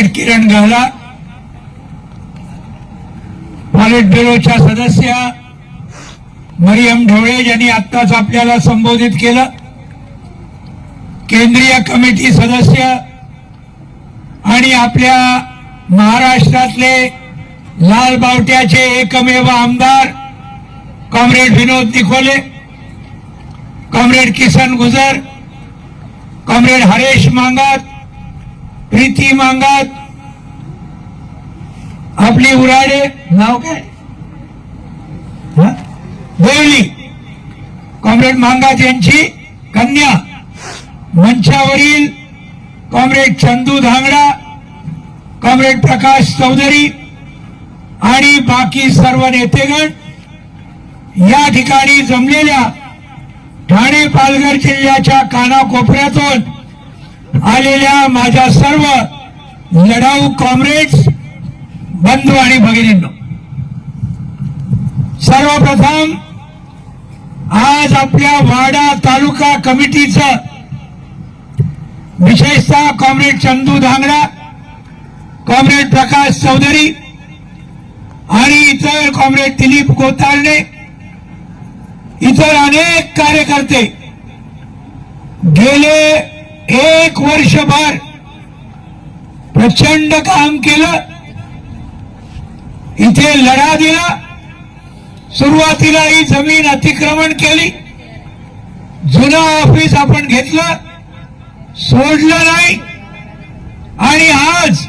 Comrade किरण गावला पॉलिट ब्युरोच्या सदस्य मरियम ढवळे यांनी आत्ताच आपल्याला संबोधित केलं. केंद्रीय कमिटी सदस्य आणि आपल्या महाराष्ट्रातले लाल बावट्याचे एकमेव आमदार comrade Vinod Nikhole comrade Kisan Gujar comrade Haresh Mangat Preeti Mangat. आपली उराडे नाव काय? देवली कॉम्रेड मांगात यांची कन्या. मंचावरील कॉम्रेड चंदू धांगडा कॉम्रेड प्रकाश चौधरी आणि बाकी सर्व नेतेगण या ठिकाणी जमलेल्या ठाणे पालघर जिल्ह्याच्या कानाकोपऱ्यातून आलेल्या माझ्या सर्व लढाऊ कॉम्रेड्स बंधू आणि भगिनींनो सर्वप्रथम आज आपल्या वाडा तालुका कमिटीचं विशेषतः कॉम्रेड चंदू धांगडा कॉम्रेड प्रकाश चौधरी आणि इतर कॉम्रेड दिलीप कोतारणे इतर अनेक कार्यकर्ते गेले एक वर्षभर प्रचंड काम केलं. इथे लढा दिला. सुरुवातीला ही जमीन अतिक्रमण केली. जुनं ऑफिस आपण घेतलं. सोडलं नाही. आणि आज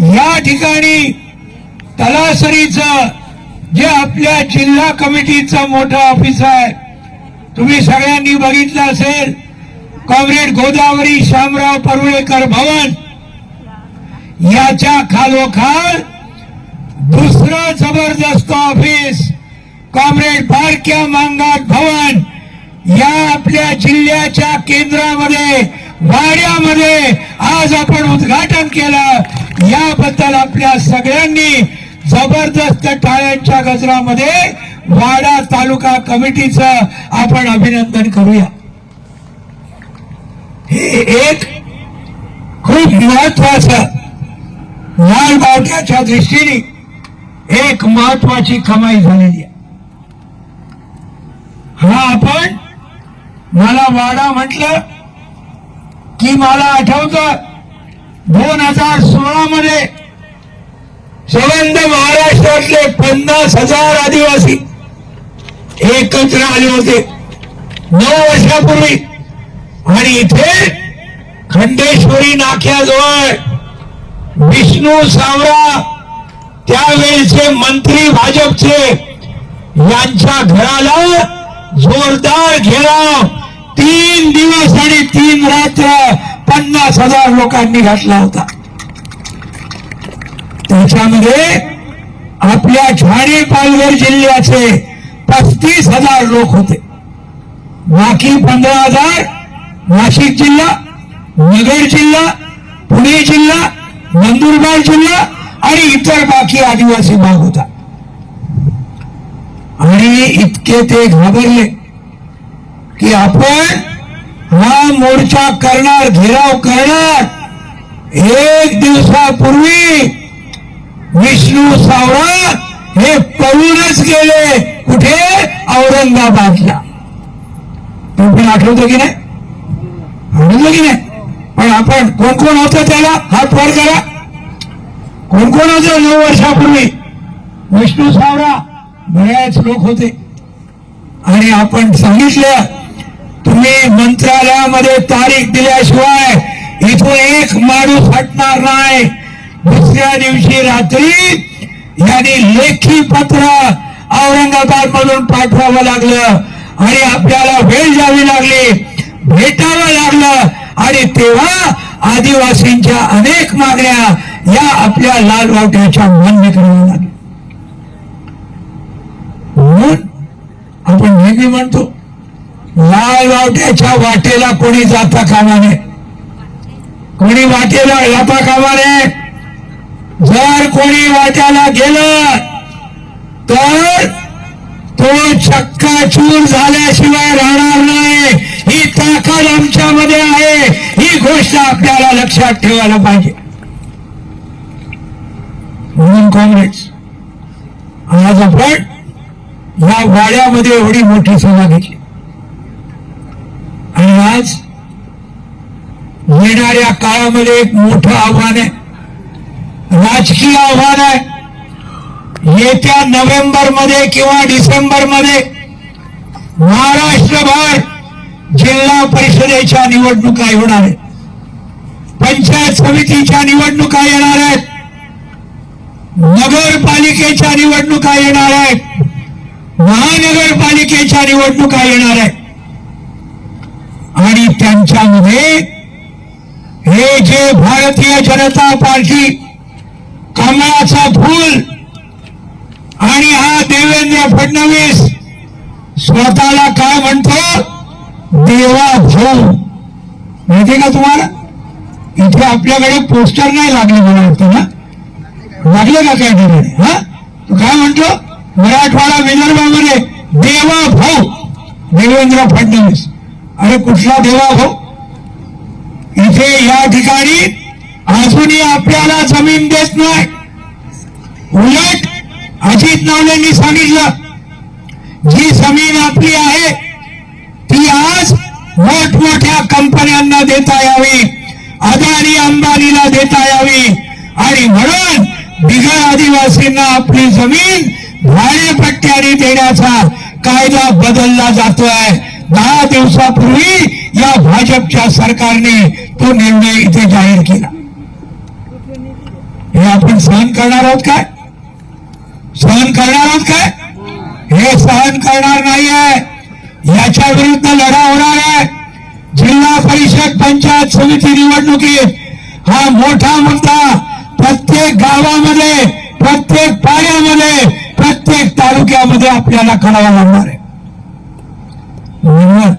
या ठिकाणी तलासरीचं जे आपल्या जिल्हा कमिटीचं मोठं ऑफिस आहे तुम्ही सगळ्यांनी बघितलं असेल. कॉम्रेड गोदावरी शामराव परुळेकर भवन याच्या खालोखाल दुसरं जबरदस्त ऑफिस कॉम्रेड बारक्या मांगात भवन या आपल्या जिल्ह्याच्या केंद्रामध्ये वाड्यामध्ये आज आपण उद्घाटन केलं. याबद्दल आपल्या सगळ्यांनी जबरदस्त टाळ्यांच्या गजरामध्ये वाडा तालुका कमिटीचं आपण अभिनंदन करूया. हे एक खूप महत्वाचं लाल बावट्याच्या दृष्टीने एक महत्वाची कमाई झालेली आहे. हा आपण मला वाडा म्हटलं की मला आठवतं दोन हजार सोळा मध्ये संबंध महाराष्ट्रातले पन्नास हजार आदिवासी एकत्र आले होते. नऊ वर्षापूर्वी आणि इथे खंडेश्वरी नाक्याजवळ विष्णू सावरा त्यावेळेचे मंत्री भाजपचे यांच्या घराला जोरदार घेराव. तीन दिवस आणि तीन रात्र पन्नास हजार लोकांनी घातला होता. त्याच्यामध्ये आपल्या ठाणे पालघर जिल्ह्याचे पस्तीस हजार लोक होते. बाकी पंधरा हजार नाशिक जिल्हा नगर जिल्हा पुणे जिल्हा नंदुरबार जिल्हा आणि इतर बाकी आदिवासी भाग होता. आणि इतके ते घाबरले की आपण हा मोर्चा करणार घेराव करणार. एक दिवसापूर्वी विष्णू सावरा हे पळूनच गेले कुठे? औरंगाबादला. तुम्ही पण आठवतो की नाही? आठवलं की नाही? पण आपण कोण कोण होतं त्याला हात वर करा. कोण कोण होतं नऊ वर्षापूर्वी? विष्णू सावरा बऱ्याच लोक होते. आणि आपण सांगितलं तुम्ही मंत्रालयामध्ये तारीख दिल्याशिवाय इथून एक माणूस हटणार नाही. दुसऱ्या दिवशी रात्री यांनी लेखी पत्र औरंगाबाद मधून पाठवावं लागलं आणि आपल्याला वेळ द्यावी लागली. भेटावं लागलं. आणि तेव्हा आदिवासींच्या अनेक मागण्या या आपल्या लाल वावट्याच्या मान्य कराव्या लागल्या. म्हणून आपण नेहमी म्हणतो लाल वावट्याच्या वाटेला कोणी जाता कामा नये. कोणी वाटेला जाता कामा नये. जर कोणी वाट्याला गेलं तर तो चक्काचूर झाल्याशिवाय राहणार नाही. ही ताकद आमच्यामध्ये आहे. ही गोष्ट आपल्याला लक्षात ठेवायला पाहिजे. म्हणून काँग्रेस आज आपण या वाड्यामध्ये एवढी मोठी सभा घेतली. आणि आज येणाऱ्या काळामध्ये एक मोठं आव्हान आहे. राजकीय आव्हान आहे. येत्या नोव्हेंबरमध्ये किंवा डिसेंबरमध्ये महाराष्ट्रभर जिल्हा परिषदेच्या निवडणुका होणार आहेत. पंचायत समितीच्या निवडणुका येणार आहेत. नगरपालिकेच्या निवडणुका येणार आहेत. महानगरपालिकेच्या निवडणुका येणार आहेत. आणि त्यांच्यामध्ये हे जे भारतीय जनता पार्टी कमळाचा फूल आणि हा देवेंद्र फडणवीस स्वतःला काय म्हणतो? देवा भाऊ माहिती का तुम्हाला? इथे आपल्याकडे पोस्टर नाही लागले मला वाटतं ना? लागले का काय ठिकाणी हा? तू काय म्हणतो? मराठवाडा विदर्भामध्ये देवा भाऊ देवेंद्र फडणवीस. अरे कुठला देवा भाऊ इथे या ठिकाणी अजूनही आपल्याला जमीन देत नाही. उलट अजित नावलेंनी सांगितलं जी जमीन आपली आहे ती आज मोठमोठ्या कंपन्यांना देता यावी. अदानी अंबानीला देता यावी. आणि म्हणून बिगर आदिवासींना आपली जमीन भाडेपट्ट्याने देण्याचा कायदा बदलला जातोय. दहा दिवसापूर्वी या भाजपच्या सरकारने तो निर्णय इथे जाहीर केला. हे आपण सहन करणार आहोत काय? सहन करणार आहोत काय? हे सहन करणार नाहीये. याच्या विरुद्ध लढा होणार आहे. जिल्हा परिषद पंचायत समिती निवडणुकीत हा मोठा मुद्दा प्रत्येक गावामध्ये प्रत्येक पाड्यामध्ये प्रत्येक तालुक्यामध्ये आपल्याला करावा लागणार आहे. म्हणून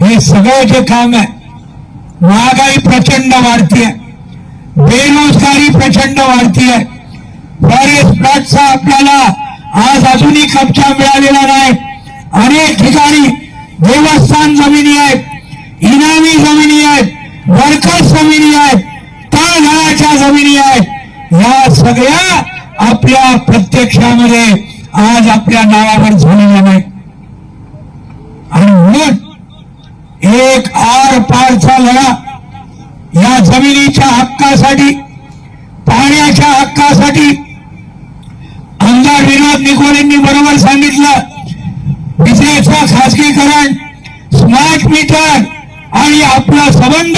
हे सगळं जे काम आहे महागाई प्रचंड वाढतीये बेरोजगारी प्रचंड वाढतीये. फॉरेस्ट प्लॉटचा आपल्याला आज अजूनही कब्जा मिळालेला नाही. अनेक ठिकाणी देवस्थान जमिनी आहेत. इनामी जमिनी आहेत वर्कर्स जमिनी आहेत तळघराच्या जमिनी आहेत. या सगळ्या आपल्या प्रत्यक्षामध्ये आज आपल्या नावावर झालेल्या नाही आणि म्हणून एक आर पारचा लढा या जमिनीच्या हक्कासाठी पाण्याच्या हक्कासाठी आमदार विनोद निकोलेंनी बरोबर सांगितलं. विजेचं खासगीकरण स्मार्ट मीटर आपला संबंध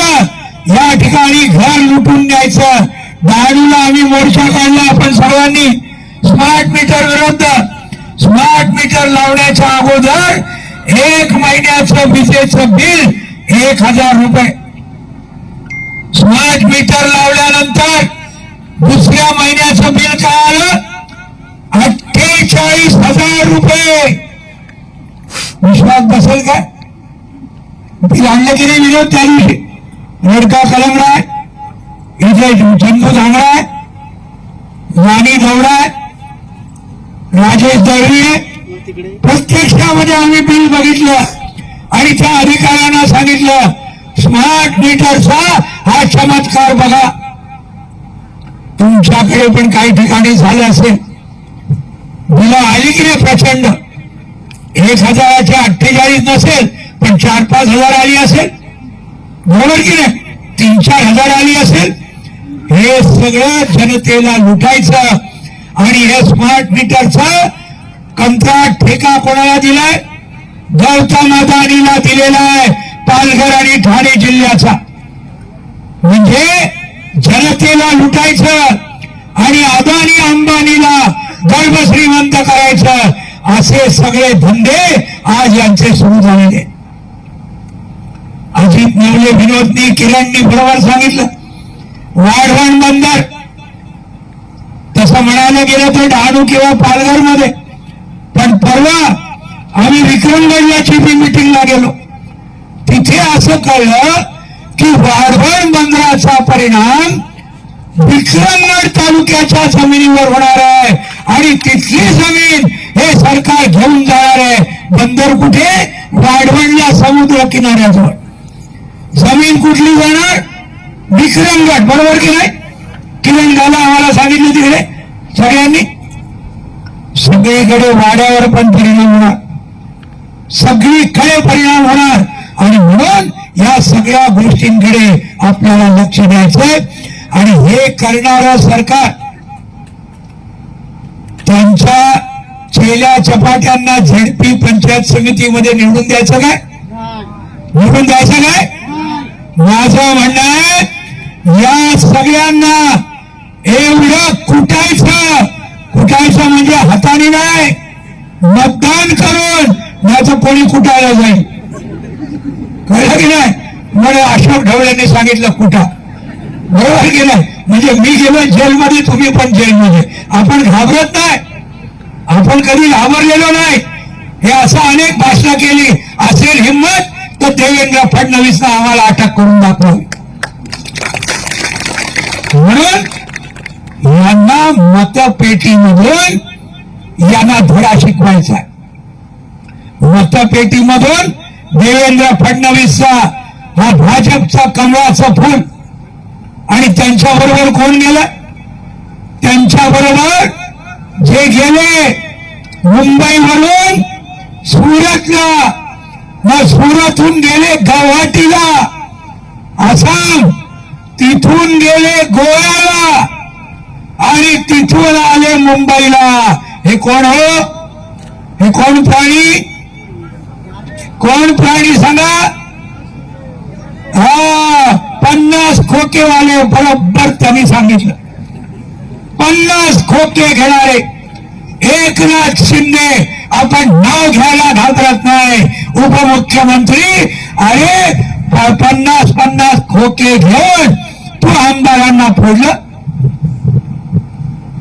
या ठिकाणी घर लुटून द्यायचं. दारूला आम्ही मोर्चा काढला आपण सर्वांनी. स्मार्ट मीटर विरुद्ध. स्मार्ट मीटर लावण्याच्या अगोदर एक महिन्याचं विजेचं बिल एक हजार रुपये. स्मार्ट मीटर लावल्यानंतर दुसऱ्या महिन्याचं बिल काय आलं? अठ्ठेचाळीस हजार रुपये. विश्वास बसेल काय बिल आणलं की नाही विरोध चालू आहे इथे चंदू झांगडा आहे राणी दौडा आहे राजेश दळवी प्रत्यक्षामध्ये आम्ही बिल बघितलं आणि त्या अधिकाऱ्यांना सांगितलं स्मार्ट मीटरचा हा चमत्कार बघा. तुमच्याकडे पण काही ठिकाणी झालं असेल. बिलं आली की नाही प्रचंड? एक हजाराचे अठ्ठेचाळीस नसेल पण चार पाच हजार आली असेल? बरोबर की नाही? तीन चार हजार आली असेल? हे सगळं जनतेला लुटायचं आणि हे स्मार्ट मीटरचा कंत्राट ठेका कोणाला दिलाय? गौतम अदानीला दिलेला आहे पालघर आणि ठाणे जिल्ह्याचा. म्हणजे जनतेला लुटायचं आणि अदानी अंबानीला गर्भश्रीमंत करायचं असे सगळे धंदे आज यांचे सुरू झालेले अजित नवले विनोदनी किरणनी बरोबर सांगितलं. वाढवण बंदर. तसं म्हणायला गेलं तर डहाणू किंवा पालघरमध्ये पण परवा आम्ही विक्रमगडला चिपी मिटिंगला गेलो. तिथे असं कळलं की वाढवण बंदराचा परिणाम विक्रमगड तालुक्याच्या जमिनीवर होणार आहे आणि तिथली जमीन हे सरकार घेऊन जाणार आहे. बंदर कुठे? वाढवणला समुद्र किनाऱ्याजवळ. जमीन कुठली जाणार? विक्रमगड बरोबर की नाही? किरण आम्हाला सांगितलं तिकडे सगळ्यांनी. सगळीकडे वाड्यावर पण परिणाम होणार. सगळीकडे परिणाम होणार. आणि म्हणून या सगळ्या गोष्टींकडे आपल्याला लक्ष द्यायचंय. आणि हे करणारं सरकार त्यांच्या चेल्या चपाट्यांना झेडपी पंचायत समितीमध्ये निवडून द्यायचं काय? निवडून द्यायचं काय? माझं म्हणणं आहे या सगळ्यांना एवढं कुटायचं. कुटायचं म्हणजे हाताने नाही मतदान करून माझं कोणी कुटायला जाईल. कळलं की नाही? मला अशोक ढवळ्यांनी सांगितलं कुठा बरोबर की नाही? म्हणजे मी गेलो जेलमध्ये तुम्ही पण जेलमध्ये. आपण घाबरत नाही. आपण कधी घाबरलेलो नाही. हे असं अनेक भाषणं केली. असेल हिंमत तर देवेंद्र फडणवीसनं आम्हाला अटक करून दाखवली म्हणून यांना मतपेटीमधून यांना धडा शिकवायचा मतपेटीमधून देवेंद्र फडणवीसचा हा भाजपचा कमळाचं फूल आणि त्यांच्या बरोबर कोण गेलं? त्यांच्या बरोबर जे गेले मुंबईवरून सुरतला मग सुरतहून गेले गुवाहाटीला आसाम तिथून गेले गोव्याला. आणि तिथून आले मुंबईला. हे कोण हो? हे कोण प्राणी? कोण प्राणी सांगा? हा पन्नास खोकेवाले बरोबर त्यांनी सांगितलं. पन्नास खोके घेणारे एकनाथ शिंदे आपण नाव घ्यायला घाबरत नाही. उपमुख्यमंत्री अरे पन्नास पन्नास खोके घेऊन तू आमदारांना फोडलं?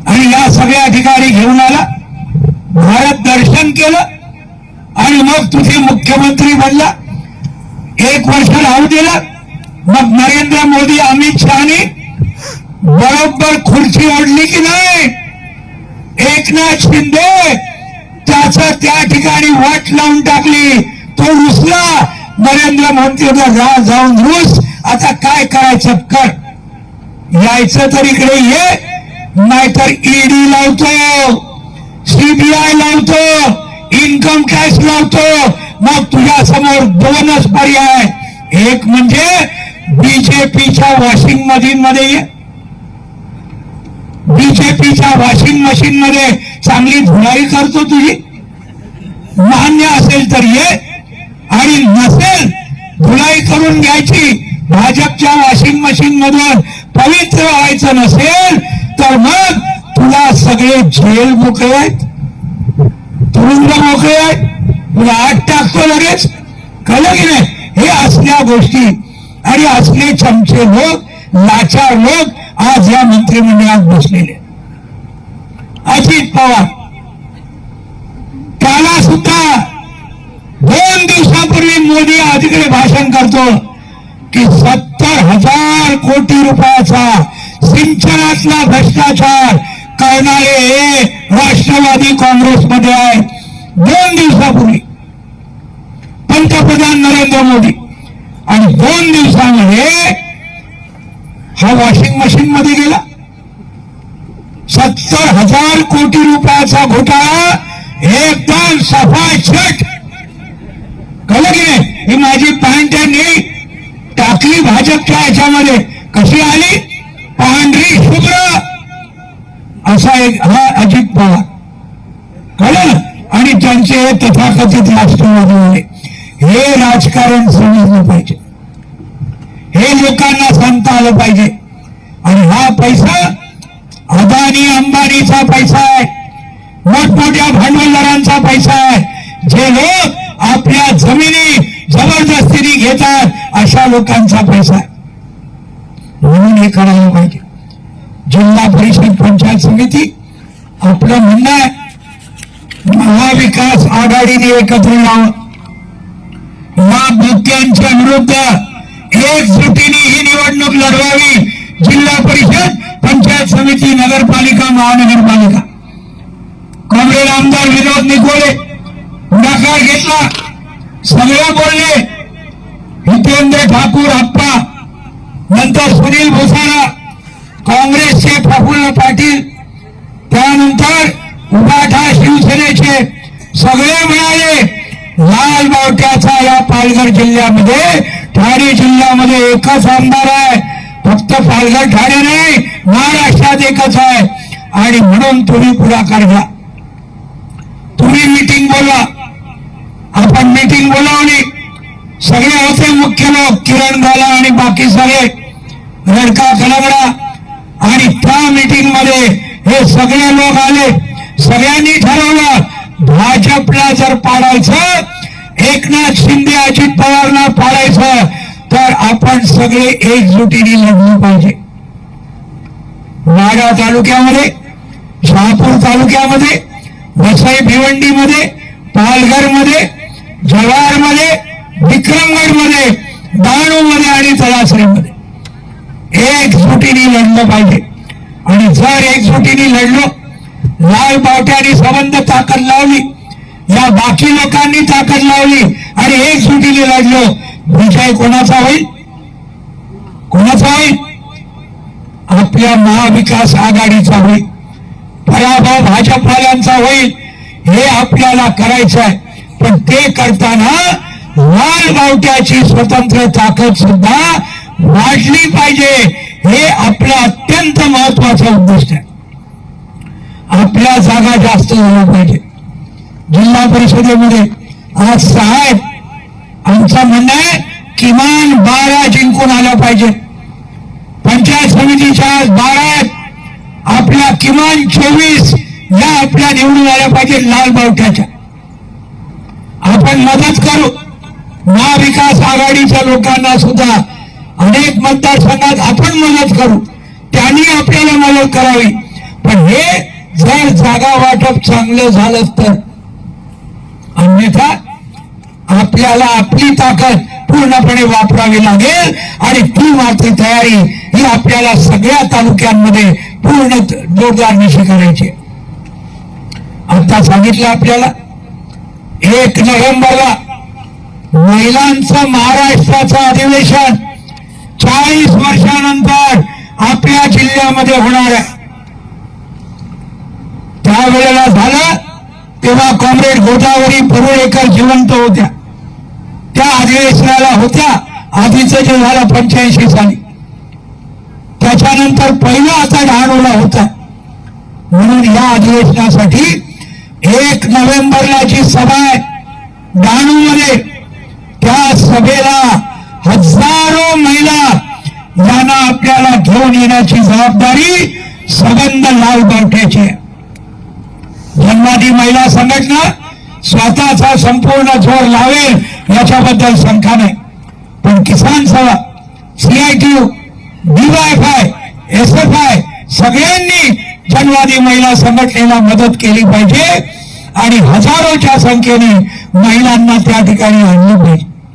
आणि या सगळ्या ठिकाणी घेऊन आला? भारत दर्शन केलं? आणि मग तुझे मुख्यमंत्री बनला? एक वर्ष राहू दिला? मग नरेंद्र मोदी अमित शहानी बरोबर खुर्ची ओढली की नाही? एकनाथ शिंदे त्याच त्या ठिकाणी वाट लावून टाकली. तो रुसला. नरेंद्र म्हणते जा जाऊन रुस. आता काय करायचं? कर यायचं तर इकडे ये. नाहीतर ईडी लावतो. सीबीआय लावतो. इन्कम टॅक्स लावतो. मग तुझ्या समोर दोनच पर्याय. एक म्हणजे बीजेपीच्या वॉशिंग मशीन मध्ये ये. बीजेपीच्या वॉशिंग मशीन मध्ये चांगली धुलाई करतो तुझी. मान्य असेल तर ये. आणि नसेल धुलाई करून घ्यायची भाजपच्या वॉशिंग मशीन मधून पवित्र व्हायचं नसेल तर मग तुला सगळे जेल मोकळे आहेत. तुरुंग मोकळे आहेत. तुला आठ टाकतो लगेच. कळलं की नाही? हे असल्या गोष्टी. आणि असले चमचे लोक लाचार लोक आज या मंत्रिमंडळात बसलेले अजित पवार. त्याला सुद्धा मोदी अधिकडे भाषण करतो की सत्तर हजार कोटी रुपयाचा सिंचनातला भ्रष्टाचार करणारे हे राष्ट्रवादी काँग्रेसमध्ये आहे दोन दिवसापूर्वी पंतप्रधान नरेंद्र मोदी. आणि दोन दिवसामध्ये हा वॉशिंग मशीन मध्ये गेला. सत्तर हजार कोटी रुपयाचा घोटाळा एकदम सफाछट कळलं की नाही? ही माझी पॅन्ट त्यांनी टाकली भाजपच्या याच्यामध्ये कशी आली? पांढरी शुभ्र. असा एक हा अजित पवार. कळलं आणि त्यांचे हे तथाकथित राष्ट्रवादी होते. हे राजकारण समजलं पाहिजे. हे लोकांना सांगता आलं पाहिजे. आणि हा पैसा अदानी अंबानीचा पैसा आहे. मोठमोठ्या भांडवलदारांचा पैसा आहे. जे लोक जमिनी जबरदस्तीने घेतात अशा लोकांचा पैसा म्हणून हे करायला पाहिजे. जिल्हा परिषद पंचायत समिती आपलं म्हणणं आहे महाविकास आघाडीने एकत्र यावं. या मुद्द्यांच्या विरुद्ध एकजुटीने ही निवडणूक लढवावी. जिल्हा परिषद पंचायत समिती नगरपालिका महानगरपालिका. काँग्रेस आमदार विनोद निकोळे पुढाकार घेतला. सगळे बोलले हितेंद्र ठाकूर आप्पा नंतर सुनील भुसारा काँग्रेसचे प्रफुल्ल पाटील त्यानंतर उभाठा शिवसेनेचे सगळे मिळाले लाल बावट्याचा या पालघर जिल्ह्यामध्ये ठाणे जिल्ह्यामध्ये एकच आमदार आहे. फक्त पालघर ठाणे नाही महाराष्ट्रात एकच आहे. आणि म्हणून तुम्ही पुढाकार घ्या. तुम्ही मिटिंग बोला मीटिंग बोलावली सगळे होते मुख्य लोक किरण गाला आणि बाकी सगळे. रडका कलगडा आणि त्या मीटिंगमध्ये हे सगळे लोक आले. सगळ्यांनी ठरवलं भाजपला जर पाडायचं एकनाथ शिंदे अजित पवारला पाडायचं तर आपण सगळे एकजुटीने लढलं पाहिजे. माढा तालुक्यामध्ये शहापूर तालुक्यामध्ये वसई भिवंडीमध्ये पालघरमध्ये जव्हारमध्ये विक्रमगडमध्ये डहाणूमध्ये आणि तलासरीमध्ये एकजुटीने लढलं पाहिजे. आणि जर एकजुटीने लढलो लाल बावट्याने संबंध ताकद लावली या बाकी लोकांनी ताकद लावली आणि एकजुटीने लढलो विजय कोणाचा होईल? कोणाचा होईल? आपल्या महाविकास आघाडीचा होईल. पराभव भाजपवाल्यांचा होईल. हे आपल्याला करायचं आहे पण ते करताना लाल बावट्याची स्वतंत्र ताकद सुद्धा वाढली पाहिजे. हे आपलं अत्यंत महत्वाचं उद्दिष्ट आहे. आपल्या जागा जास्त झाल्या पाहिजे. जिल्हा परिषदेमध्ये आज सहा आहेत. आमचं म्हणणं आहे किमान बारा जिंकून आल्या पाहिजे. पंचायत समितीच्या आज बारा आहेत. आपल्या किमान चोवीस या आपल्या निवडून आल्या पाहिजे लाल बावट्याच्या आपण मदत करू. महाविकास आघाडीच्या लोकांना सुद्धा अनेक मतदारसंघात आपण मदत करू. त्यांनी आपल्याला मदत करावी. पण हे जर जागा वाटप चांगलं झालं तर अन्यथा आपल्याला आपली ताकद पूर्णपणे वापरावी लागेल आणि ती मात्र तयारी ही आपल्याला सगळ्या तालुक्यांमध्ये पूर्ण जोरदार निशी करायची आता सांगितलं आपल्याला एक नोव्हेंबरला महिलांचं महाराष्ट्राचं अधिवेशन चाळीस वर्षानंतर आपल्या जिल्ह्यामध्ये होणार आहे. त्यावेळेला झालं तेव्हा कॉम्रेड गोदावरी परुळेकर जिवंत होत्या. त्या अधिवेशनाला होत्या आधीचं जे झालं पंच्याऐंशी साली. त्याच्यानंतर पहिला आता डहाणूला होता. म्हणून या अधिवेशनासाठी एक नोव्हेंबरला जी सभा आहे डहाणूमध्ये त्या सभेला हजारो महिला यांना आपल्याला घेऊन येण्याची जबाबदारी सबंध लाल बावट्याची आहे. जन्मादी महिला संघटना स्वतःचा संपूर्ण जोर लावेल याच्याबद्दल शंका नाही. पण Kisan Sabha CITU DYFI S F I सगळ्यांनी जनवादी महिला संघटनेला मदत केली पाहिजे. आणि हजारोच्या संख्येने महिलांना त्या ठिकाणी आणलं पाहिजे.